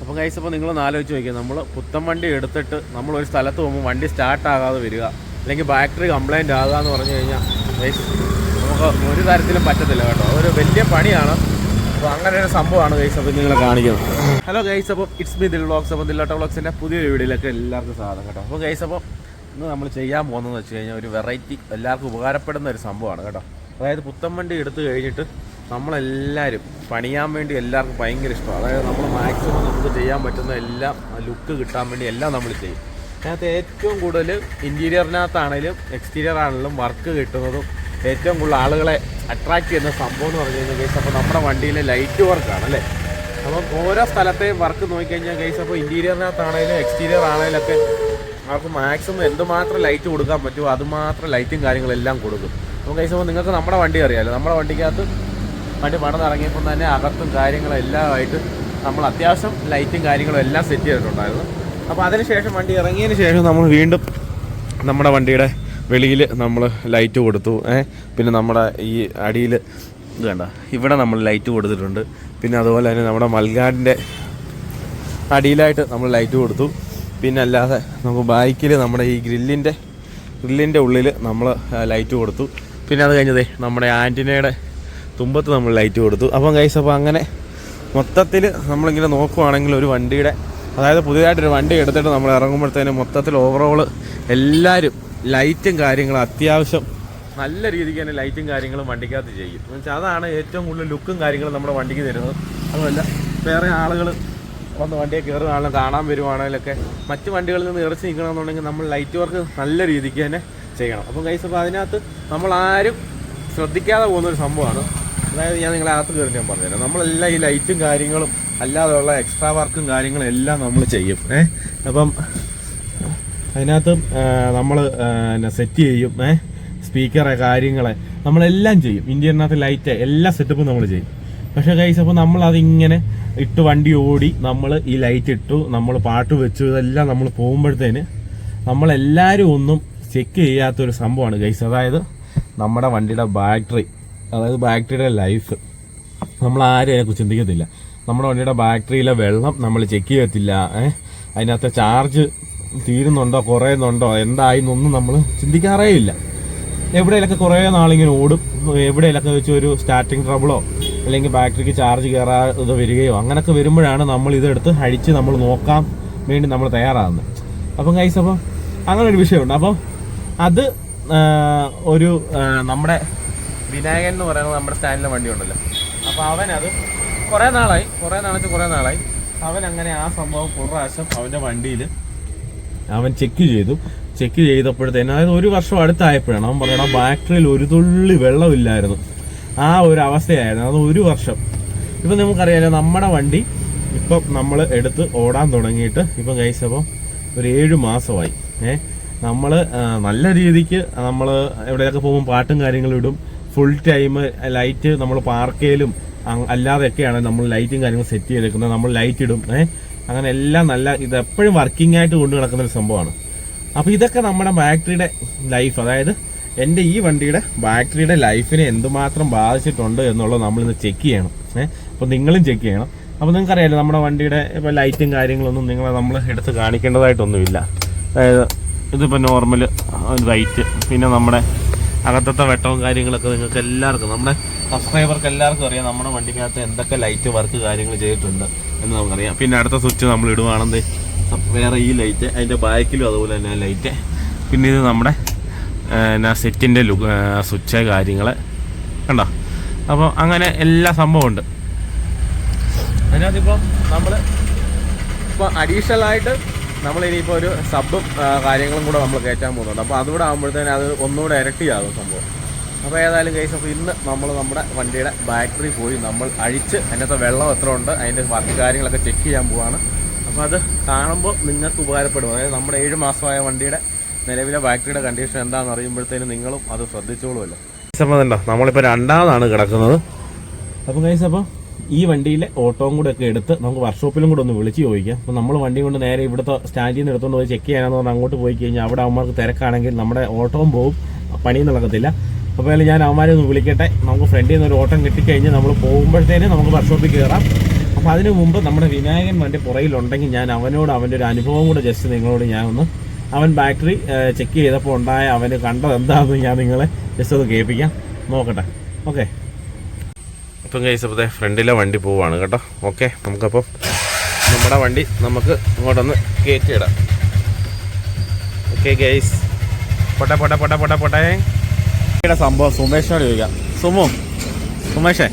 അപ്പോൾ കൈസ് അപ്പോൾ നിങ്ങൾ ആലോചിച്ച് നോക്കിയാൽ നമ്മൾ പുത്തൻ വണ്ടി എടുത്തിട്ട് നമ്മൾ ഒരു സ്ഥലത്ത് പോകുമ്പോൾ വണ്ടി സ്റ്റാർട്ട് ആകാതെ വരിക. അല്ലെങ്കിൽ ബാറ്ററി കംപ്ലയിന്റ് ആകുക എന്ന് പറഞ്ഞു കഴിഞ്ഞാൽ കൈസ് നമുക്ക് ഒരു തരത്തിലും പറ്റത്തില്ല കേട്ടോ. അതൊരു വലിയ പണിയാണ്. അപ്പോൾ അങ്ങനെ ഒരു സംഭവമാണ് ഗൈസ് അപ്പോൾ നിങ്ങളെ കാണിക്കുന്നത്. ഹലോ ഗൈസ് അപ്പോൾ ഇറ്റ്സ് മി ദിൽ വ്ളോഗ്സ് അപ്പോൾ ദില്ലാട്ട വ്ളോഗ്സിന്റെ പുതിയൊരു വീഡിയോയിലേക്ക് എല്ലാവർക്കും സ്വാഗതം കേട്ടോ. അപ്പോൾ ഗൈസ് അപ്പോൾ ഇന്ന് നമ്മൾ ചെയ്യാൻ പോകുന്നതെന്ന് വെച്ച് കഴിഞ്ഞാൽ ഒരു വെറൈറ്റി എല്ലാവർക്കും ഉപകാരപ്പെടുന്ന ഒരു സംഭവമാണ് കേട്ടോ. അതായത് പുത്തൻ വണ്ടി എടുത്തു കഴിഞ്ഞിട്ട് നമ്മളെല്ലാവരും പണിയാൻ വേണ്ടി എല്ലാവർക്കും ഭയങ്കര ഇഷ്ടമാണ് അതായത് നമ്മൾ മാക്സിമം നമുക്ക് ചെയ്യാൻ പറ്റുന്ന എല്ലാം ലുക്ക് കിട്ടാൻ വേണ്ടി എല്ലാം നമ്മൾ ചെയ്യും. അതിനകത്ത് ഏറ്റവും കൂടുതൽ ഇന്റീരിയറിനകത്താണെങ്കിലും എക്സ്റ്റീരിയർ ആണെങ്കിലും വർക്ക് കിട്ടുന്നതും ഏറ്റവും കൂടുതൽ ആളുകളെ അട്രാക്ട് ചെയ്യുന്ന സംഭവം എന്ന് പറഞ്ഞു കഴിഞ്ഞാൽ കേസ് അപ്പോൾ നമ്മുടെ വണ്ടിയിലെ ലൈറ്റ് വർക്കാണ് അല്ലേ? അപ്പം ഓരോ സ്ഥലത്തെയും വർക്ക് നോക്കിക്കഴിഞ്ഞാൽ കേസ് അപ്പോൾ ഇന്റീരിയറിനകത്താണെങ്കിലും എക്സ്റ്റീരിയർ ആണെങ്കിലൊക്കെ അവർക്ക് മാക്സിമം എന്തുമാത്രം ലൈറ്റ് കൊടുക്കാൻ പറ്റുമോ അതുമാത്രം ലൈറ്റും കാര്യങ്ങളെല്ലാം കൊടുക്കും. അപ്പോൾ കേസ് അപ്പോൾ നിങ്ങൾക്ക് നമ്മുടെ വണ്ടി അറിയാമല്ലോ നമ്മുടെ വണ്ടിക്കകത്ത് വണ്ടി പണിതിറങ്ങിയപ്പോൾ തന്നെ അകത്തും കാര്യങ്ങളും എല്ലാമായിട്ട് നമ്മൾ അത്യാവശ്യം ലൈറ്റും കാര്യങ്ങളും എല്ലാം സെറ്റ് ചെയ്തിട്ടുണ്ടായിരുന്നു. അപ്പോൾ അതിനുശേഷം വണ്ടി ഇറങ്ങിയതിന് ശേഷം നമ്മൾ വീണ്ടും നമ്മുടെ വണ്ടിയുടെ വെളിയിൽ നമ്മൾ ലൈറ്റ് കൊടുത്തു. പിന്നെ നമ്മുടെ ഈ അടിയിൽ ഇത് ഇവിടെ നമ്മൾ ലൈറ്റ് കൊടുത്തിട്ടുണ്ട്. പിന്നെ അതുപോലെ തന്നെ നമ്മുടെ മൽഗാടിന്റെ അടിയിലായിട്ട് നമ്മൾ ലൈറ്റ് കൊടുത്തു. പിന്നെ അല്ലാതെ നമുക്ക് ബൈക്കിൽ നമ്മുടെ ഈ ഗ്രില്ലിന്റെ ഗ്രില്ലിന്റെ ഉള്ളിൽ നമ്മൾ ലൈറ്റ് കൊടുത്തു. പിന്നെ അത് കഴിഞ്ഞതേ നമ്മുടെ ആന്റിനയുടെ തുമ്പത്ത് നമ്മൾ ലൈറ്റ് കൊടുത്തു. അപ്പം കൈസ് അപ്പോൾ അങ്ങനെ മൊത്തത്തിൽ നമ്മളിങ്ങനെ നോക്കുവാണെങ്കിൽ ഒരു വണ്ടിയുടെ അതായത് പുതിയതായിട്ടൊരു വണ്ടി എടുത്തിട്ട് നമ്മൾ ഇറങ്ങുമ്പോഴത്തേനും മൊത്തത്തിൽ ഓവറോൾ എല്ലാവരും ലൈറ്റും കാര്യങ്ങളും അത്യാവശ്യം നല്ല രീതിക്ക് തന്നെ ലൈറ്റും കാര്യങ്ങളും വണ്ടിക്കകത്ത് ചെയ്യും. എന്ന് വെച്ചാൽ അതാണ് ഏറ്റവും കൂടുതൽ ലുക്കും കാര്യങ്ങളും നമ്മുടെ വണ്ടിക്ക് തരുന്നത്. അതുമല്ല വേറെ ആളുകൾ വന്ന് വണ്ടിയെ കയറുകയാണെങ്കിലും കാണാൻ വരുവാണെങ്കിലൊക്കെ മറ്റ് വണ്ടികളിൽ നിന്ന് ഇറച്ചി നിൽക്കണമെന്നുണ്ടെങ്കിൽ നമ്മൾ ലൈറ്റ് വർക്ക് നല്ല രീതിക്ക് തന്നെ ചെയ്യണം. അപ്പം കൈസ് അപ്പോൾ അതിനകത്ത് നമ്മളാരും ശ്രദ്ധിക്കാതെ പോകുന്ന ഒരു സംഭവമാണ്. അതായത് ഞാൻ നിങ്ങളെ അകത്ത് കയറി ഞാൻ പറഞ്ഞുതരാം. നമ്മളെല്ലാം ഈ ലൈറ്റും കാര്യങ്ങളും അല്ലാതെയുള്ള എക്സ്ട്രാ വർക്കും കാര്യങ്ങളും എല്ലാം നമ്മൾ ചെയ്യും. ഏഹ് അപ്പം അതിനകത്ത് നമ്മൾ സെറ്റ് ചെയ്യും. ഏഹ് സ്പീക്കറെ കാര്യങ്ങളെ നമ്മളെല്ലാം ചെയ്യും. ഇന്ത്യനകത്ത് ലൈറ്റ് എല്ലാ സെറ്റപ്പും നമ്മൾ ചെയ്യും. പക്ഷേ കൈസ് അപ്പോൾ നമ്മൾ അതിങ്ങനെ ഇട്ട് വണ്ടി ഓടി നമ്മൾ ഈ ലൈറ്റ് ഇട്ടു നമ്മൾ പാട്ട് വെച്ചു ഇതെല്ലാം നമ്മൾ പോകുമ്പോഴത്തേന് നമ്മളെല്ലാവരും ഒന്നും ചെക്ക് ചെയ്യാത്തൊരു സംഭവമാണ് ഗൈസ് അതായത് നമ്മുടെ വണ്ടിയുടെ ബാറ്ററി അതായത് ബാറ്ററിയുടെ ലൈഫ്. നമ്മൾ ആരും അതിനെക്കുറിച്ച് ചിന്തിക്കത്തില്ല. നമ്മുടെ വണ്ടിയുടെ ബാക്ടറിയിലെ വെള്ളം നമ്മൾ ചെക്ക് ചെയ്യത്തില്ല. ഏഹ് അതിനകത്ത് ചാർജ് തീരുന്നുണ്ടോ കുറയുന്നുണ്ടോ എന്തായി എന്നൊന്നും നമ്മൾ ചിന്തിക്കാറേ ഇല്ല എവിടെയൊക്കെ കുറേ നാളിങ്ങനെ ഓടും. എവിടെയൊക്കെ വെച്ച് ഒരു സ്റ്റാർട്ടിങ് ട്രബിളോ അല്ലെങ്കിൽ ബാറ്ററിക്ക് ചാർജ് കയറാതെ വരികയോ അങ്ങനെയൊക്കെ വരുമ്പോഴാണ് നമ്മൾ ഇതെടുത്ത് അഴിച്ച് നമ്മൾ നോക്കാൻ വേണ്ടി നമ്മൾ തയ്യാറാകുന്നത് അപ്പം കൈസ് അപ്പം അങ്ങനെ ഒരു വിഷയമുണ്ട്. അപ്പം അത് ഒരു നമ്മുടെ വിനായകൻ എന്ന് പറയുന്നത് നമ്മുടെ സ്റ്റാൻഡിലെ വണ്ടി ഉണ്ടല്ലോ അപ്പോൾ അവനത് കുറേ നാളായി കുറേ നാളെ കുറേ നാളായി. അവൻ അങ്ങനെ ആ സംഭവം ഒരു പ്രാവശ്യം അവന്റെ വണ്ടിയിൽ അവൻ ചെക്ക് ചെയ്തു. ചെക്ക് ചെയ്തപ്പോഴത്തേനും അതായത് ഒരു വർഷം അടുത്തായപ്പോഴാണ് അവൻ പറയണം ബാറ്ററിയിൽ ഒരു തുള്ളി വെള്ളമില്ലായിരുന്നു ആ ഒരു അവസ്ഥയായിരുന്നു അത് ഒരു വർഷം. ഇപ്പം നമുക്കറിയാലോ നമ്മുടെ വണ്ടി ഇപ്പം നമ്മൾ എടുത്ത് ഓടാൻ തുടങ്ങിയിട്ട് ഇപ്പം കഴിച്ചപ്പം ഒരു ഏഴ് മാസമായി. ഏ നമ്മൾ നല്ല രീതിക്ക് നമ്മൾ എവിടെയൊക്കെ പോകുമ്പോൾ പാട്ടും കാര്യങ്ങളും ഇടും. ഫുൾ ടൈം ലൈറ്റ് നമ്മൾ പാർക്കയിലും അല്ലാതെയൊക്കെയാണ് നമ്മൾ ലൈറ്റും കാര്യങ്ങളും സെറ്റ് ചെയ്തേക്കുന്നത് നമ്മൾ ലൈറ്റ് ഇടും. ഏഹ് അങ്ങനെ എല്ലാം നല്ല ഇത് എപ്പോഴും വർക്കിംഗ് ആയിട്ട് കൊണ്ടു നടക്കുന്ന ഒരു സംഭവമാണ്. അപ്പോൾ ഇതൊക്കെ നമ്മുടെ ബാറ്ററിയുടെ ലൈഫ് അതായത് എന്റെ ഈ വണ്ടിയുടെ ബാറ്ററിയുടെ ലൈഫിനെ എന്തുമാത്രം ബാധിച്ചിട്ടുണ്ട് എന്നുള്ളത് നമ്മളിന്ന് ചെക്ക് ചെയ്യണം. ഏഹ് അപ്പോൾ നിങ്ങളും ചെക്ക് ചെയ്യണം. അപ്പോൾ നിങ്ങൾക്കറിയാലോ നമ്മുടെ വണ്ടിയുടെ ഇപ്പോൾ ലൈറ്റും കാര്യങ്ങളൊന്നും നിങ്ങളെ നമ്മൾ എടുത്ത് കാണിക്കേണ്ടതായിട്ടൊന്നുമില്ല. അതായത് ഇതിപ്പോൾ നോർമൽ ലൈറ്റ് പിന്നെ നമ്മുടെ അകത്തത്തെ വെട്ടവും കാര്യങ്ങളൊക്കെ നിങ്ങൾക്ക് എല്ലാവർക്കും നമ്മുടെ സബ്സ്ക്രൈബർക്ക് എല്ലാവർക്കും അറിയാം നമ്മുടെ വണ്ടിക്കകത്ത് എന്തൊക്കെ ലൈറ്റ് വർക്ക് കാര്യങ്ങൾ ചെയ്തിട്ടുണ്ട് എന്ന് നമുക്കറിയാം. പിന്നെ അടുത്ത സ്വിച്ച് നമ്മൾ ഇടുവാണെങ്കിൽ വേറെ ഈ ലൈറ്റ് അതിന്റെ ബാക്കിലും അതുപോലെ തന്നെ ലൈറ്റ് പിന്നെ ഇത് നമ്മുടെ എന്നാ സെറ്റിന്റെ ലുക്ക് സ്വിച്ച് കാര്യങ്ങൾ. കണ്ടോ? അപ്പോൾ അങ്ങനെ എല്ലാ സംഭവമുണ്ട് അതിനകത്തിപ്പോൾ നമ്മൾ ഇപ്പോൾ അഡീഷണൽ ആയിട്ട് നമ്മൾ ഇനിയിപ്പോൾ ഒരു സബും കാര്യങ്ങളും കൂടെ നമ്മൾ കയറ്റാൻ പോകുന്നുണ്ട്. അപ്പോൾ അതുകൂടെ ആകുമ്പോഴത്തേനും അത് ഒന്നുകൂടെ ഇരട്ടിയാകും സംഭവം. അപ്പോൾ ഏതായാലും കേസ് അപ്പോൾ ഇന്ന് നമ്മൾ നമ്മുടെ വണ്ടിയുടെ ബാറ്ററി പോയി. നമ്മൾ അഴിച്ച് അതിനകത്ത് വെള്ളം എത്ര ഉണ്ട് അതിന്റെ ബാക്കി കാര്യങ്ങളൊക്കെ ചെക്ക് ചെയ്യാൻ പോവാണ്. അപ്പോൾ അത് കാണുമ്പോൾ നിങ്ങൾക്ക് ഉപകാരപ്പെടും. അതായത് നമ്മുടെ ഏഴ് മാസമായ വണ്ടിയുടെ നിലവിലെ ബാറ്ററിയുടെ കണ്ടീഷൻ എന്താണെന്ന് അറിയുമ്പോഴത്തേനും നിങ്ങളും അത് ശ്രദ്ധിച്ചോളുമല്ലോ. സംബന്ധമുണ്ടോ നമ്മളിപ്പോൾ രണ്ടാമതാണ് കിടക്കുന്നത്. അപ്പോൾ കൈസ് അപ്പോൾ ഈ വണ്ടിയിലെ ഓട്ടോയും കൂടെ ഒക്കെ എടുത്ത് നമുക്ക് വർക്ക്ഷോപ്പിലും കൂടെ ഒന്ന് വിളിച്ച് ചോദിക്കാം. അപ്പോൾ നമ്മൾ വണ്ടി കൊണ്ട് നേരെ ഇവിടുത്തെ സ്റ്റാൻഡിൽ നിന്ന് എടുത്തുകൊണ്ട് പോയി ചെക്ക് ചെയ്യാനെന്ന് പറഞ്ഞാൽ അങ്ങോട്ട് പോയി കഴിഞ്ഞാൽ അവിടെ അവന്മാർക്ക് തിരക്കാണെങ്കിൽ നമ്മുടെ ഓട്ടോയും പോവും. പണിയും നടക്കത്തില്ല. അപ്പോൾ അതിൽ ഞാൻ അവന്മാരെ ഒന്ന് വിളിക്കട്ടെ. നമുക്ക് ഫ്രണ്ടിൽ നിന്ന് ഒരു ഓട്ടം കിട്ടിക്കഴിഞ്ഞ് നമ്മൾ പോകുമ്പോഴത്തേനും നമുക്ക് വർക്ക്ഷോപ്പിൽ കയറാം അപ്പോൾ അതിനു മുമ്പ് നമ്മുടെ വിനായകൻ വണ്ടി പുറയിലുണ്ടെങ്കിൽ ഞാൻ അവനോട് അവന്റെ ഒരു അനുഭവം കൂടെ ജസ്റ്റ് നിങ്ങളോട് ഞാൻ ഒന്ന് അവൻ ബാറ്ററി ചെക്ക് ചെയ്തപ്പോൾ ഉണ്ടായ അവന് കണ്ടത് എന്താണെന്ന് ഞാൻ നിങ്ങളെ ജസ്റ്റ് ഒന്ന് കേൾപ്പിക്കാം. നോക്കട്ടെ. ഓക്കെ ഇപ്പം കഴിച്ച അപ്പോൾ ഫ്രണ്ടിലെ വണ്ടി പോവാണ് കേട്ടോ. ഓക്കെ നമുക്കപ്പം നമ്മുടെ വണ്ടി നമുക്ക് ഇങ്ങോട്ടൊന്ന് കയറ്റിയിടാം ഓക്കെ ഗൈസ് പൊട്ടെ പൊട്ടെ പൊട്ടെ പൊട്ടെ പൊട്ടെ. സംഭവം സുമേഷിനോട് ചോദിക്കാം. സുമു സുമേഷേ.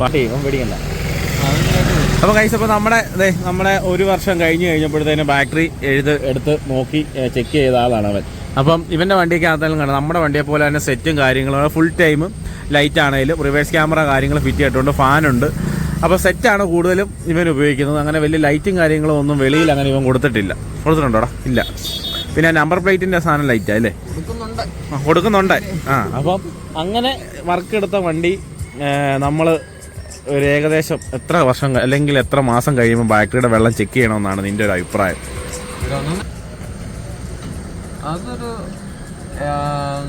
പാട്ടി ഇവൻ പേടിക്കണ്ട. അപ്പോൾ കൈസ് അപ്പോൾ നമ്മുടെ ദേ നമ്മുടെ ഒരു വർഷം കഴിഞ്ഞ് കഴിഞ്ഞപ്പോഴത്തേന് ബാറ്ററി എഴുത് എടുത്ത് നോക്കി ചെക്ക് ചെയ്ത ആളാണ് അവൻ. അപ്പം ഇവന്റെ വണ്ടിയൊക്കെ ആണെങ്കിലും കാണാം. നമ്മുടെ വണ്ടിയെ പോലെ തന്നെ സെറ്റും കാര്യങ്ങളും. ഫുൾ ടൈം ലൈറ്റ് ആണെങ്കിലും റിവേഴ്സ് ക്യാമറ കാര്യങ്ങൾ ഫിറ്റ് ചെയ്തിട്ടുണ്ട് ഫാനുണ്ട് അപ്പോൾ സെറ്റാണ് കൂടുതലും ഇവൻ ഉപയോഗിക്കുന്നത്. അങ്ങനെ വലിയ ലൈറ്റും കാര്യങ്ങളും ഒന്നും വെളിയിൽ അങ്ങനെ ഇവൻ കൊടുത്തിട്ടില്ല. കൊടുത്തിട്ടുണ്ടോടാ ഇല്ല. പിന്നെ നമ്പർ പ്ലേറ്റിന്റെ സാധനം ലൈറ്റാ അല്ലേ? കൊടുക്കുന്നുണ്ട്. ആ അപ്പം അങ്ങനെ വർക്ക് എടുത്ത വണ്ടി നമ്മൾ ഒരു ഏകദേശം എത്ര വർഷം അല്ലെങ്കിൽ എത്ര മാസം കഴിയുമ്പോൾ ബാറ്ററിയുടെ വെള്ളം ചെക്ക് ചെയ്യണമെന്നാണ് നിന്റെ ഒരു അഭിപ്രായം? അതൊരു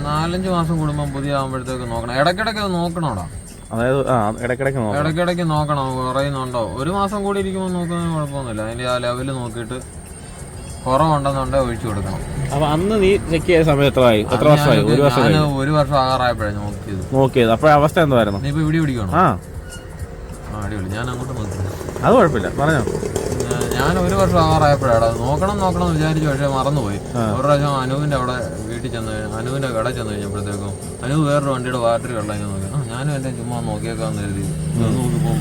നാലഞ്ച് മാസം കൂടുമ്പോൾ പുതിയ ആകുമ്പോഴത്തേക്ക് നോക്കണം. ഇടക്കിടക്ക് അത് നോക്കണോടാ? അതായത് ആ ഇടയ്ക്കിടയ്ക്ക് നോക്കണം. ഇടയ്ക്കിടയ്ക്ക് നോക്കണം കുറയുന്നുണ്ടോ ഒരു മാസം കൂടി ഇരിക്കുമ്പോൾ നോക്കുന്നതിന് കുഴപ്പമൊന്നുമില്ല. അതിന്റെ ആ ലെവൽ നോക്കിയിട്ട് കുറവുണ്ടെന്നുണ്ടെങ്കിൽ ഒഴിച്ചു കൊടുക്കണം. അപ്പൊ അന്ന് നീ ചെക്ക് ചെയ്ത സമയം എത്ര ആയി? എത്ര വർഷമായി? ഒരു വർഷം ഒരു വർഷം ആകാറായപ്പോഴാണ് നോക്കിയത്. നോക്കിയത്. അപ്പൊ അവസ്ഥ എന്തായിരുന്നു? നീ ഇപ്പൊ ഇവിടെ പിടിക്കണോ ആ. അടിപൊളി. ഞാൻ അങ്ങോട്ട് നോക്കി അത് കുഴപ്പമില്ല. പറഞ്ഞോ. ഞാൻ ഒരു വർഷം ആറായപ്പോഴാണ്. നോക്കണം നോക്കണം വിചാരിച്ചു പക്ഷേ മറന്നുപോയി. ഒരു പ്രാവശ്യം അനുവിന്റെ അവിടെ വീട്ടിൽ ചെന്ന് അനുവിന്റെ കട ചെന്ന് കഴിഞ്ഞപ്പോഴത്തേക്കും അനുവ് വേറൊരു വണ്ടിയുടെ ബാറ്ററി വെള്ളം നോക്കി. ആ ഞാനും എന്റെ ചുമ്മാ നോക്കിയേക്കാന്ന് കരുതി. മൊത്തം നോക്കിയപ്പോ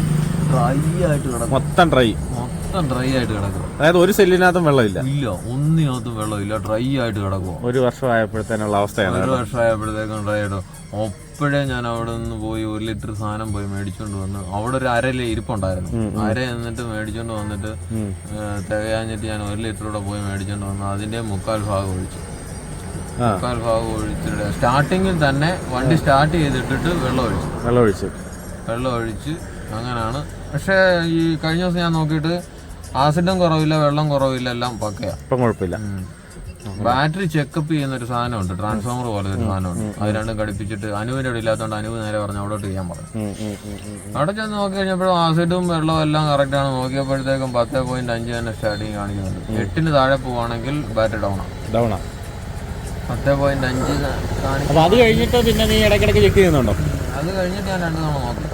ഡ്രൈ ആയിട്ട് കിടക്കും. മൊത്തം ഡ്രൈ. മൊത്തം ഡ്രൈ ആയിട്ട് കിടക്കും. അതായത് ഒരു സെല്ലിനകത്തും വെള്ളമില്ല. ഇല്ല ഒന്നിനകത്തും വെള്ളമില്ല. ഡ്രൈ ആയിട്ട് കിടക്കും ഒരു വർഷം വർഷമായപ്പോഴത്തേനുള്ള അവസ്ഥയാണ് ഒരു വർഷം വർഷമായപ്പോഴത്തേക്കും ഡ്രൈ ആയിട്ട് അപ്പോഴേ ഞാൻ അവിടെ നിന്ന് പോയി ഒരു ലിറ്റർ സാധനം പോയി മേടിച്ചോണ്ട് വന്ന് അവിടെ ഒരു അരയിലെ ഇരിപ്പുണ്ടായിരുന്നു. അര എന്നിട്ട് മേടിച്ചോണ്ട് വന്നിട്ട് തികയാഞ്ഞിട്ട് ഞാൻ ഒരു ലിറ്റർ കൂടെ പോയി മേടിച്ചോണ്ട് വന്നു അതിന്റെ മുക്കാൽ ഭാഗം ഒഴിച്ചു. മുക്കാൽ ഭാഗം ഒഴിച്ചിട്ട് സ്റ്റാർട്ടിങ്ങിൽ തന്നെ വണ്ടി സ്റ്റാർട്ട് ചെയ്തിട്ടിട്ട് വെള്ളം ഒഴിച്ചു. വെള്ളം ഒഴിച്ചു. വെള്ളം ഒഴിച്ച് അങ്ങനെയാണ് പക്ഷേ ഈ കഴിഞ്ഞ ദിവസം ഞാൻ നോക്കിയിട്ട് ആസിഡും കുറവില്ല വെള്ളം കുറവില്ല എല്ലാം പക്കയാ. ഇപ്പം കുഴപ്പമില്ല. ബാറ്ററി ചെക്കപ്പ് ചെയ്യുന്ന ഒരു സാധനമുണ്ട്. ട്രാൻസ്ഫോമർ പോലെ ഒരു സാധനമുണ്ട്. അത് രണ്ടും ഘടിപ്പിച്ചിട്ട് അനുവിന്റെ അവിടെ ഇല്ലാത്തതുകൊണ്ട് അനുവ് നേരെ പറഞ്ഞു അവിടോട്ട് ചെയ്യാൻ പറഞ്ഞു. അവിടെ ചെന്ന് നോക്കി കഴിഞ്ഞപ്പോഴും ആസിഡും വെള്ളവും എല്ലാം കറക്റ്റ് ആണ്. നോക്കിയപ്പോഴത്തേക്കും പത്ത് പോയിന്റ് അഞ്ച് തന്നെ സ്റ്റാർട്ടിങ് കാണിക്കുന്നുണ്ട്. എട്ടിന് താഴെ പോവാണെങ്കിൽ ബാറ്ററി ഡൗൺ ആണ്. ഡൗൺ ആണ് പത്ത് പോയിന്റ് അഞ്ച് കാണിക്കും അത് കഴിഞ്ഞിട്ട് പിന്നെ നീ ഇടയ്ക്കിടയ്ക്ക് ചെക്ക് ചെയ്യുന്നുണ്ടോ? അത് കഴിഞ്ഞിട്ട് ഞാൻ രണ്ടു തവണ നോക്കി.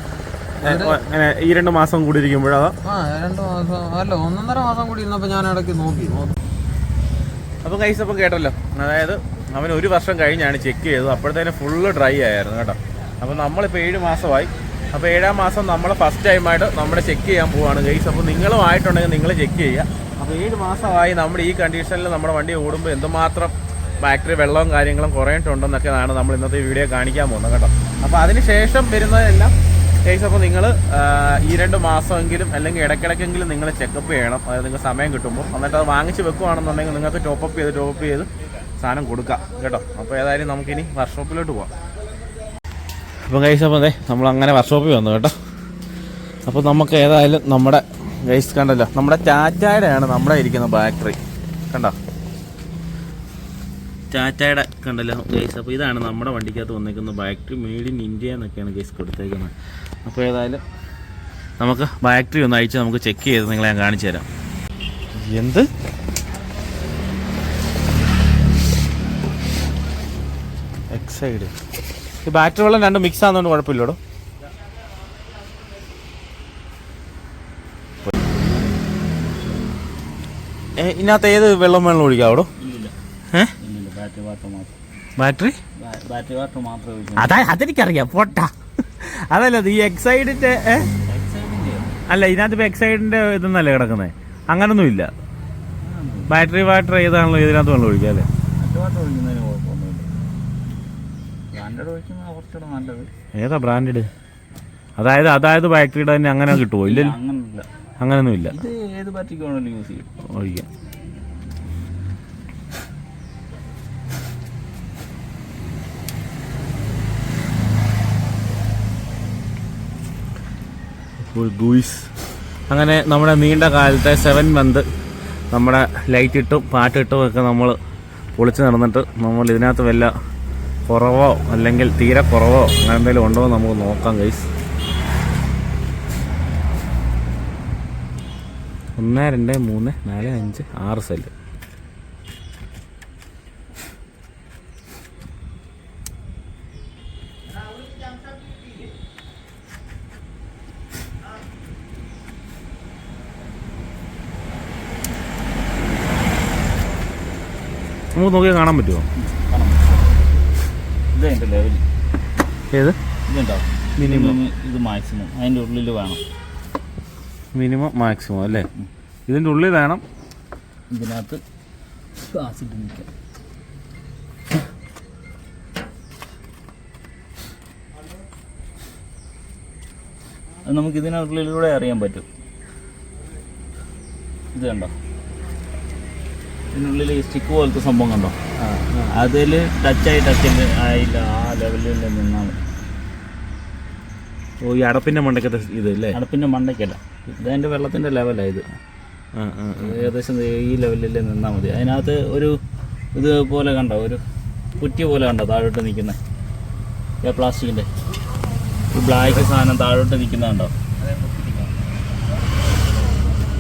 ഈ രണ്ട് മാസം കൂടി ഇരിക്കുമ്പോഴാ ആ രണ്ട് മാസം അല്ല ഒന്നൊന്നര മാസം കൂടി ഇന്നപ്പോ ഞാൻ ഇടയ്ക്ക് നോക്കി നോക്കി. അപ്പം കേട്ടല്ലോ. അതായത് അവൻ ഒരു വർഷം കഴിഞ്ഞാണ് ചെക്ക് ചെയ്തത്. അപ്പോഴത്തേനും ഫുള്ള് ഡ്രൈ ആയിരുന്നു കേട്ടോ. അപ്പോൾ നമ്മളിപ്പോൾ ഏഴ് മാസമായി. അപ്പോൾ ഏഴാം മാസം നമ്മൾ ഫസ്റ്റ് ടൈമായിട്ട് നമ്മുടെ ചെക്ക് ചെയ്യാൻ പോവാണ് ഗൈസ് അപ്പോൾ നിങ്ങളും ആയിട്ടുണ്ടെങ്കിൽ നിങ്ങൾ ചെക്ക് ചെയ്യുക. അപ്പോൾ ഏഴ് മാസമായി നമ്മുടെ ഈ കണ്ടീഷനിൽ നമ്മുടെ വണ്ടി ഓടുമ്പോൾ എന്തുമാത്രം ബാറ്ററി വെള്ളവും കാര്യങ്ങളും കുറഞ്ഞിട്ടുണ്ടെന്നൊക്കെയാണ് നമ്മൾ ഇന്നത്തെ വീഡിയോ കാണിക്കാൻ പോകുന്നത് കേട്ടോ. അപ്പോൾ അതിന് ശേഷം വരുന്നതെല്ലാം കേസ് അപ്പോൾ നിങ്ങൾ ഈ രണ്ട് മാസമെങ്കിലും അല്ലെങ്കിൽ ഇടയ്ക്കിടയ്ക്കെങ്കിലും നിങ്ങൾ ചെക്കപ്പ് ചെയ്യണം. അതായത് നിങ്ങൾക്ക് സമയം കിട്ടുമ്പോൾ. എന്നിട്ട് അത് വാങ്ങിച്ച് വെക്കുവാണെന്നുണ്ടെങ്കിൽ നിങ്ങൾക്ക് ടോപ്പപ്പ് ചെയ്ത് ടോപ്പ് ചെയ്ത് സാധനം കൊടുക്കാം. കേട്ടോ? അപ്പോൾ ഏതായാലും നമുക്കിനി വർക്ക്ഷോപ്പിലോട്ട് പോവാം. അപ്പോൾ ഗൈസ് അപ്പോൾ അതെ നമ്മൾ അങ്ങനെ വർക്ക്ഷോപ്പിൽ വന്നു കേട്ടോ. അപ്പോൾ നമുക്ക് ഏതായാലും നമ്മുടെ ഗൈസ് കണ്ടല്ലോ. നമ്മുടെ ടാറ്റായുടെയാണ് നമ്മുടെ ഇരിക്കുന്ന ബാറ്ററി കണ്ടോ? ടാറ്റയുടെ കണ്ടല്ലോ ഗൈസ് അപ്പോൾ ഇതാണ് നമ്മുടെ വണ്ടിക്കകത്ത് വന്നേക്കുന്ന ബാറ്ററി മെയ്ഡ് ഇൻ ഇന്ത്യ എന്നൊക്കെയാണ് ഗൈസ് കൊടുത്തേക്കുന്നത്. അപ്പോൾ ഏതായാലും നമുക്ക് ബാറ്ററി ഒന്ന് അയച്ച് നമുക്ക് ചെക്ക് ചെയ്ത് നിങ്ങളെ ഞാൻ കാണിച്ചു തരാം. എന്ത്? എക്സൈഡ് ഈ ബാറ്ററി വെള്ളം രണ്ടും മിക്സ് ആകുന്നതുകൊണ്ട് കുഴപ്പമില്ലടോ. ഏ, ഇതിനകത്ത് ഏത് വെള്ളം വെള്ളം ഒഴിക്കാവോ അവിടെ ഏ? ബാറ്ററി ബാറ്ററി ബാറ്ററി വാട്ടർ മാത്രമേ ഉപയോഗിക്കൂ അതാ അതെനിക്കറിയാം. പോട്ടാ. അതല്ല ഈ എക്സൈഡിന്റെ അല്ല ഇതിനകത്ത് ഇപ്പൊ എക്സൈഡിന്റെ ഇതൊന്നല്ലേ കിടക്കുന്നത് അങ്ങനൊന്നും ഇല്ല ബാറ്ററി വാട്ടർ ഏതാണല്ലോ ഇതിനകത്ത് വെള്ളം ഒഴിക്കുക അല്ലേ? ഏതാ ബ്രാൻഡഡ് അതായത് അതായത് ബാറ്ററിയുടെ തന്നെ അങ്ങനെ കിട്ടുമോ ഇല്ല അങ്ങനൊന്നും ഇല്ല ഏത് ബാറ്ററിക്ക് വേണമെങ്കിലും യൂസ് ചെയ്യും. ഒഴിക്കാം. ഗൂയിസ് അങ്ങനെ നമ്മുടെ നീണ്ട കാലത്തെ സെവൻ മന്ത് നമ്മുടെ ലൈറ്റ് ഇട്ടും പാട്ടിട്ടും ഒക്കെ നമ്മൾ പൊളിച്ച് നടന്നിട്ട് നമ്മൾ ഇതിനകത്ത് വല്ല കുറവോ അല്ലെങ്കിൽ തീരെ കുറവോ അങ്ങനെ എന്തെങ്കിലും ഉണ്ടോ എന്ന് നമുക്ക് നോക്കാം ഗൈസ് ഒന്ന് രണ്ട് മൂന്ന് നാല് അഞ്ച് ആറ് സെല്ല് നമുക്ക് നോക്കിയാൽ കാണാൻ പറ്റുമോ? ഇത് ലെവൽ ഏത്? ഇതുണ്ടോ? മിനിമം ഇത് മാക്സിമം അതിന്റെ ഉള്ളിൽ വേണം. മിനിമം മാക്സിമം അല്ലേ? ഇതിന്റെ ഉള്ളിൽ വേണം. ഇതിനകത്ത് ആസിഡ് നിൽക്കാം. അത് നമുക്ക് ഇതിനുള്ളിലൂടെ അറിയാൻ പറ്റും. ഇത് കണ്ടോ? ഇതിനുള്ളിൽ ഈ സ്റ്റിക്ക് പോലത്തെ സംഭവം കണ്ടോ? അതിൽ ടച്ചായി ടച്ച് ആയില്ല ആ ലെവലിൽ നിന്നാണ് ഓ ഈ അടപ്പിന്റെ മണ്ടക്കത്തെ ഇത് അല്ലേ? അടപ്പിന്റെ മണ്ടയ്ക്കല്ല ഇതതിന്റെ വെള്ളത്തിന്റെ ലെവലാണ് ഇത്. ഏകദേശം ഈ ലെവലിൽ നിന്നാൽ മതി. അതിനകത്ത് ഒരു ഇതുപോലെ കണ്ടോ? ഒരു കുറ്റി പോലെ കണ്ടോ താഴോട്ട് നിൽക്കുന്നത് പ്ലാസ്റ്റിക്കിന്റെ ഒരു ബ്ലാക്ക് സാധനം താഴോട്ട് നിൽക്കുന്നത് കണ്ടോ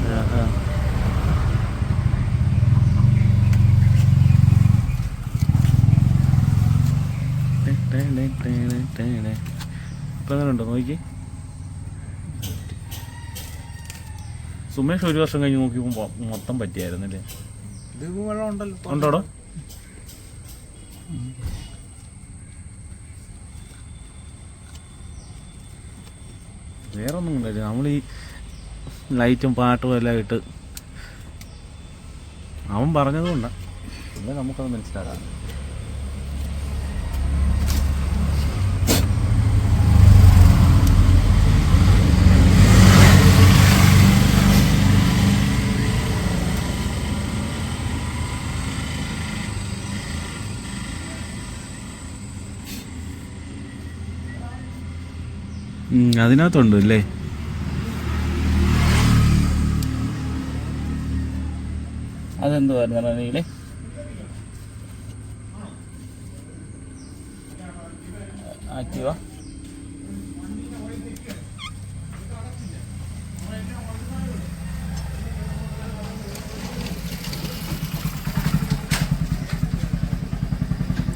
ആ, ആ. ഇപ്പൊ നോക്കി. സുമേഷ് ഒരു വർഷം കഴിഞ്ഞ് നോക്കിയപ്പോൾ മൊത്തം പറ്റിയായിരുന്നല്ലേ? ഉണ്ടല്ലോ. ഉണ്ടോടോ വേറെ ഒന്നും ഉണ്ടായില്ല. നമ്മൾ ഈ ലൈറ്റും പാട്ടും എല്ലാം ഇട്ട് അവൻ പറഞ്ഞതുകൊണ്ടാണ് പിന്നെ നമുക്കത് മനസ്സിലാക്കാം അതിനകത്തുണ്ട് അല്ലേ? അതെന്തുവായിരുന്നു നീലേ ആക്റ്റീവ?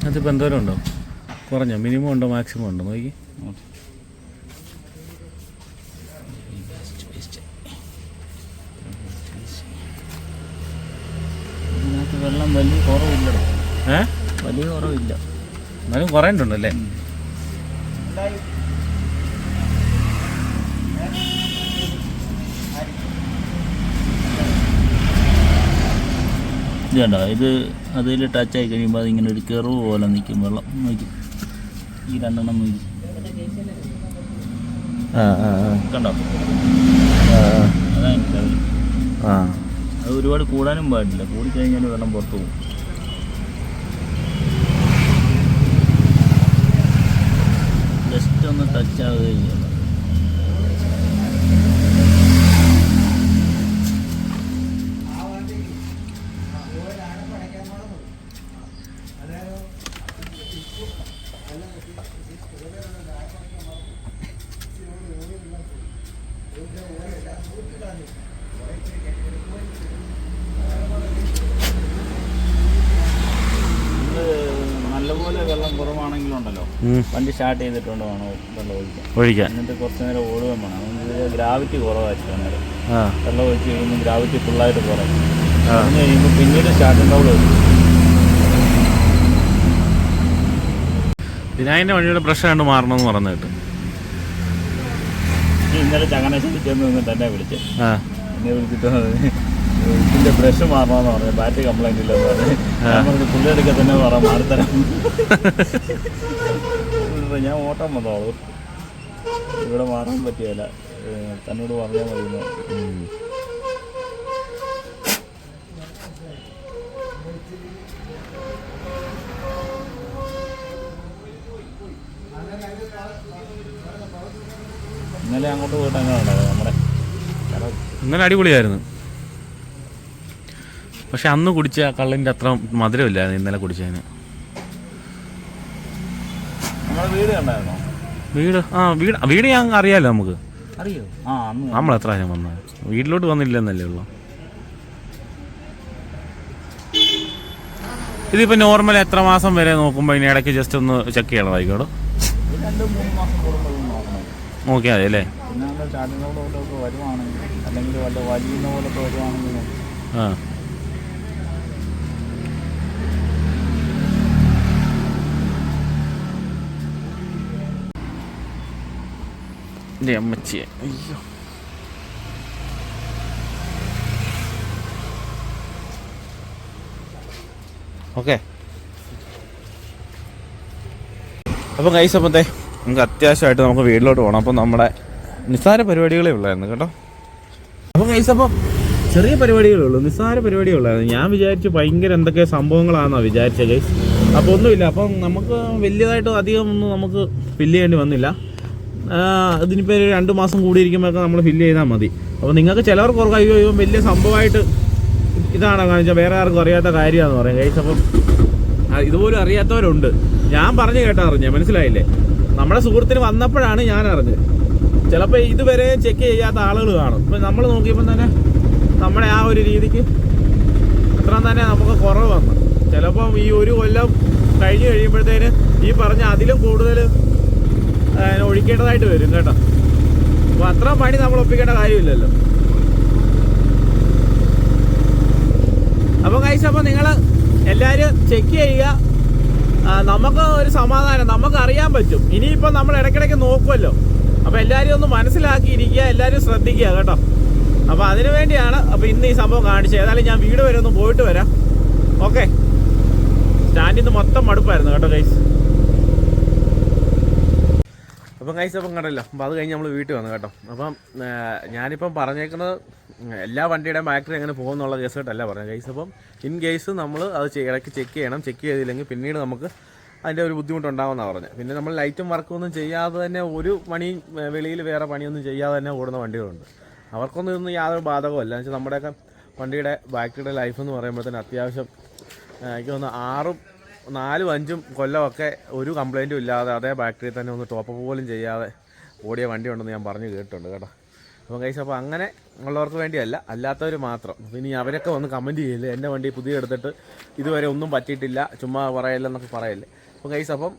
അതിപ്പോൾ എന്തോരം ഉണ്ടോ? കുറഞ്ഞോ? മിനിമം ഉണ്ടോ? മാക്സിമം ഉണ്ടോ? നോക്കി ഇതിനകത്ത് വെള്ളം വലിയ കുറവില്ലടോ ഏ? വലിയ കുറവില്ല. എന്നാലും കുറേ ഉണ്ടല്ലേ ഇത് കണ്ടോ? ഇത് അതിൽ ടച്ച് ആയി കഴിയുമ്പോൾ അതിങ്ങനെ ഒരു കെറവ് പോലെ നിൽക്കും വെള്ളം. നോക്കി. ഈ രണ്ടെണ്ണം നോക്കി. ആ ആ കണ്ടോ? അതാണ് ആ. അത് ഒരുപാട് കൂടാനും പാടില്ല. കൂടിക്കഴിഞ്ഞാൽ വെള്ളം പുറത്തു പോകും. ജസ്റ്റ് ഒന്ന് ടച്ച് ആവുകയും ചെയ്യണം ഇത് നല്ലപോലെ വെള്ളം കുറവാണെങ്കിലുണ്ടല്ലോ വണ്ടി സ്റ്റാർട്ട് ചെയ്തിട്ടുണ്ട് വേണോ വെള്ളം ഒഴിക്കാൻ. ഒഴിക്കാൻ. എന്നിട്ട് കുറച്ച് നേരം ഓടുകയും വേണം. അതുകൊണ്ട് ഗ്രാവിറ്റി കുറവായിരിക്കും അന്നേരം. വെള്ളം ഒഴിച്ച് കഴിയുമ്പോൾ ഗ്രാവിറ്റി ഫുള്ളായിട്ട് കുറയും. അതിന് കഴിയുമ്പോൾ പിന്നീട് സ്റ്റാർട്ടിംഗ് ഡൗൺ വരും വിനായകന്റെ വണ്ടിയുടെ പ്രശ്നം കണ്ട് മാറണമെന്ന് പറഞ്ഞു കേട്ടു. ഇന്നലെ ചങ്ങനാശ്ശേരി ചെന്ന് നിന്നിട്ട് എന്നെ വിളിച്ച്. എന്നെ വിളിച്ചിട്ട് ഇതിന്റെ ബ്രഷ് മാറണമെന്ന് പറഞ്ഞു. ബാറ്ററി കംപ്ലൈന്റ് ഇല്ലെന്ന് പറഞ്ഞു. പുള്ളിയെടുക്കാൻ പറഞ്ഞു പുള്ളിയെടുക്കെ തന്നെ പറ മാറിത്തരാം. എന്നിട്ട് ഞാൻ ഓട്ടം വന്നോളൂ ഇവിടെ മാറാൻ പറ്റിയല്ല. തന്നോട് പറഞ്ഞാൽ മതി. ഇന്നലെ അങ്ങോട്ട് പോയിട്ട് നമ്മുടെ ഇന്നലെ അടിപൊളിയായിരുന്നു. പക്ഷെ അന്ന് കുടിച്ച കള്ളിന്റെ അത്ര മധുരമില്ലായിരുന്നു ഇന്നലെ കുടിച്ചതിന്. വീട് കണ്ടായിരുന്നോ? വീട്? ആ വീട് വീട് ഞാൻ അറിയാലോ നമുക്ക്. അറിയോ? ആ നമ്മൾ എത്ര ആരും വന്നത് വീട്ടിലോട്ട് വന്നില്ലെന്നല്ലേ ഉള്ളൂ. ഇതിപ്പോൾ നോർമൽ എത്ര മാസം വരെ നോക്കുമ്പോൾ ഇനി ഇടയ്ക്ക് ജസ്റ്റ് ഒന്ന് ചെക്ക് ചെയ്യണം ആയിക്കോട്ടെ ഓക്കെ അതെ നോക്കിയാൽ മതി അല്ലേ? പിന്നെ നമ്മൾ സ്റ്റാർട്ടിങ്ങോടൊക്കെ വരുവാണെങ്കിൽ അല്ലെങ്കിൽ വല്ല വലിയുന്ന പോലൊക്കെ വരുവാണെങ്കിൽ നോക്കും. ആ എന്റെ അമ്മച്ചിയെ അയ്യോ ഓക്കെ അപ്പം കൈസപ്പത്തെ നമുക്ക് അത്യാവശ്യമായിട്ട് നമുക്ക് വീട്ടിലോട്ട് പോകണം അപ്പം നമ്മുടെ നിസ്സാര പരിപാടികളേ ഉള്ളായിരുന്നു കേട്ടോ. അപ്പം കൈസപ്പം ചെറിയ പരിപാടികളേ ഉള്ളൂ. നിസ്സാര പരിപാടിയേ ഉള്ളായിരുന്നു. ഞാൻ വിചാരിച്ചു ഭയങ്കര എന്തൊക്കെ സംഭവങ്ങളാണെന്നാണ് വിചാരിച്ചത് ഗൈസ് അപ്പോൾ ഒന്നുമില്ല. അപ്പം നമുക്ക് വലിയതായിട്ട് അധികം ഒന്നും നമുക്ക് ഫില്ല് ചെയ്യേണ്ടി വന്നില്ല. ഇതിനിപ്പോൾ ഒരു രണ്ട് മാസം കൂടി ഇരിക്കുമ്പോഴൊക്കെ നമ്മൾ ഫില്ല് ചെയ്താൽ മതി. അപ്പോൾ നിങ്ങൾക്ക് ചിലവർക്ക് ഓർക്കുക അയ്യോ അയ്യോ വലിയ സംഭവമായിട്ട് ഇതാണ് കാണിച്ചാൽ വേറെ ആർക്കും അറിയാത്ത കാര്യമാണെന്ന് പറയാം. ഗൈസ് അപ്പം ഇതുപോലും അറിയാത്തവരുണ്ട്. ഞാൻ പറഞ്ഞു കേട്ടാ അറിഞ്ഞേ മനസ്സിലായില്ലേ? നമ്മുടെ സുഹൃത്തിന് വന്നപ്പോഴാണ് ഞാൻ അറിഞ്ഞത്. ചിലപ്പോൾ ഇതുവരെ ചെക്ക് ചെയ്യാത്ത ആളുകൾ കാണും. ഇപ്പം നമ്മൾ നോക്കിയപ്പം തന്നെ നമ്മുടെ ആ ഒരു രീതിക്ക് ഇത്ര തന്നെ നമുക്ക് കുറവ് വന്നു. ചിലപ്പം ഈ ഒരു കൊല്ലം കഴിഞ്ഞ് കഴിയുമ്പോഴത്തേന് ഈ പറഞ്ഞ അതിലും കൂടുതൽ ഒഴിക്കേണ്ടതായിട്ട് വരും കേട്ടോ. അപ്പോൾ അത്ര പണി നമ്മൾ ഒപ്പിക്കേണ്ട കാര്യമില്ലല്ലോ. അപ്പോൾ കഴിച്ച അപ്പോൾ നിങ്ങൾ എല്ലാവരും ചെക്ക് ചെയ്യുക. നമുക്ക് ഒരു സമാധാനം നമുക്ക് അറിയാൻ പറ്റും. ഇനിയിപ്പോൾ നമ്മൾ ഇടയ്ക്കിടയ്ക്ക് നോക്കുമല്ലോ അപ്പോൾ എല്ലാവരും ഒന്ന് മനസ്സിലാക്കിയിരിക്കുക എല്ലാവരും ശ്രദ്ധിക്കുക കേട്ടോ. അപ്പോൾ അതിനു വേണ്ടിയാണ് അപ്പോൾ ഇന്ന് ഈ സംഭവം കാണിച്ചത്. ഏതായാലും ഞാൻ വീട് വരെ ഒന്ന് പോയിട്ട് വരാം. ഓക്കെ സ്റ്റാൻഡിൽ നിന്ന് മൊത്തം മടുപ്പായിരുന്നു കേട്ടോ ഗൈസ് അപ്പം കൈസ് അപ്പം കണ്ടല്ലോ. അപ്പം അത് കഴിഞ്ഞ് നമ്മൾ വീട്ടിൽ വന്നു കേട്ടോ. അപ്പം ഞാനിപ്പം പറഞ്ഞേക്കുന്നത് എല്ലാ വണ്ടിയുടെയും ബാറ്ററി എങ്ങനെ പോകുന്നുള്ള കേസായിട്ടല്ല പറഞ്ഞത് കൈസ് അപ്പം ഇൻ കേസ് നമ്മൾ അത് ഇടയ്ക്ക് ചെക്ക് ചെയ്യണം. ചെക്ക് ചെയ്തില്ലെങ്കിൽ പിന്നീട് നമുക്ക് അതിന്റെ ഒരു ബുദ്ധിമുട്ടുണ്ടാവുമെന്നാണ് പറഞ്ഞത്. പിന്നെ നമ്മൾ ലൈറ്റും വർക്കൊന്നും ചെയ്യാതെ തന്നെ ഒരു പണിയും വെളിയിൽ വേറെ പണിയൊന്നും ചെയ്യാതെ തന്നെ ഓടുന്ന വണ്ടികളുണ്ട്. അവർക്കൊന്നും ഇതൊന്നും യാതൊരു ബാധകമല്ല എന്ന് വെച്ചാൽ നമ്മുടെയൊക്കെ വണ്ടിയുടെ ബാറ്ററിയുടെ ലൈഫ് എന്ന് പറയുമ്പോഴത്തേന് അത്യാവശ്യം എനിക്ക് തോന്നുന്നു ആറും നാലും അഞ്ചും കൊല്ലമൊക്കെ ഒരു കംപ്ലൈന്റും ഇല്ലാതെ അതേ ബാറ്ററി തന്നെ ഒന്ന് ടോപ്പ് പോലും ചെയ്യാതെ ഓടിയ വണ്ടി ഉണ്ടെന്ന് ഞാൻ പറഞ്ഞു കേട്ടിട്ടുണ്ട് കേട്ടോ. അപ്പം കഴിച്ചു അപ്പോൾ അങ്ങനെ ഉള്ളവർക്ക് വേണ്ടിയല്ല അല്ലാത്തവർ മാത്രം. ഇനി അവരൊക്കെ വന്ന് കമന്റ് ചെയ്യില്ലേ? എന്റെ വണ്ടി പുതിയ എടുത്തിട്ട് ഇതുവരെ ഒന്നും പറ്റിയിട്ടില്ല ചുമ്മാ പറയല്ലെന്നൊക്കെ പറയല്ലേ? അപ്പം കഴിച്ചു അപ്പം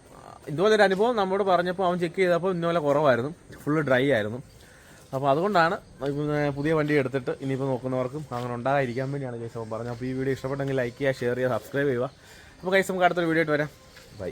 ഇതുപോലെ ഒരു അനുഭവം നമ്മോട് പറഞ്ഞപ്പോൾ അവൻ ചെക്ക് ചെയ്തപ്പോൾ ഇന്നുപോലെ കുറവായിരുന്നു. ഫുള്ള് ഡ്രൈ ആയിരുന്നു. അപ്പോൾ അതുകൊണ്ടാണ് പുതിയ വണ്ടി എടുത്തിട്ട് ഇനിയിപ്പോൾ നോക്കുന്നവർക്കും അങ്ങനെ ഉണ്ടാകാതിരിക്കാൻ വേണ്ടിയാണ് കേസ് പറഞ്ഞത്. അപ്പോൾ ഈ വീഡിയോ ഇഷ്ടപ്പെട്ടെങ്കിൽ ലൈക്ക് ചെയ്യുക ഷെയർ ചെയ്യുക സബ്സ്ക്രൈബ് ചെയ്യുക. അപ്പോൾ കൈസ് നമുക്ക് അടുത്തൊരു വീഡിയോ ആയിട്ട് വരാം. ബൈ